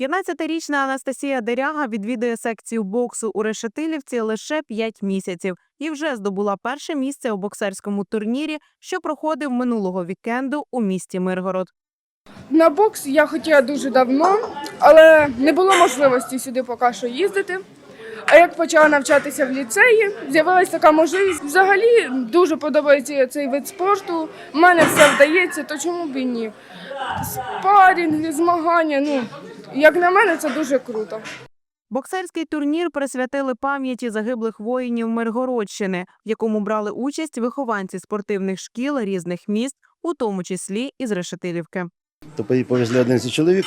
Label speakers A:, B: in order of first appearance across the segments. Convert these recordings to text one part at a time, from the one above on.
A: 15-річна Анастасія Деряга відвідує секцію боксу у Решетилівці лише 5 місяців і вже здобула перше місце у боксерському турнірі, що проходив минулого вікенду у місті Миргород.
B: На бокс я хотіла дуже давно, але не було можливості сюди поки що їздити. А як почала навчатися в ліцеї, з'явилася така можливість. Взагалі дуже подобається цей вид спорту. У мене все вдається, то чому б і ні? Спарінги, змагання. Ну, як на мене, це дуже круто.
A: Боксерський турнір присвятили пам'яті загиблих воїнів Миргородщини, в якому брали участь вихованці спортивних шкіл різних міст, у тому числі із Решетилівки.
C: то по- повезли 11 чоловік,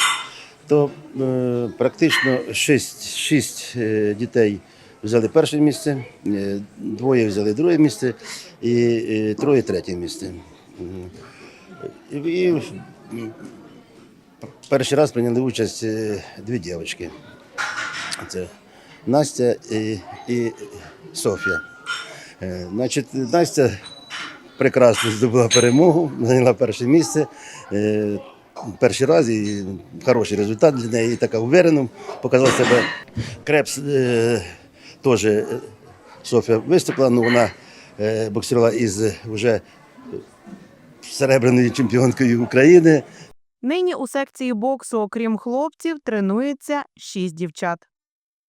C: то е, практично 6, 6 е, дітей взяли перше місце, е, двоє взяли друге місце і е, троє третє місце. І, перший раз прийняли участь е, дві дівчатки. Це Настя і, і Софія. Е, Значить, Настя прекрасно здобула перемогу, зайняла перше місце. Е, Перший раз і хороший результат для неї, і така уверено показала себе. Крепс теж Софія виступила, але вона е, боксувала із вже серебряною чемпіонкою України.
A: Нині у секції боксу, окрім хлопців, тренується шість дівчат.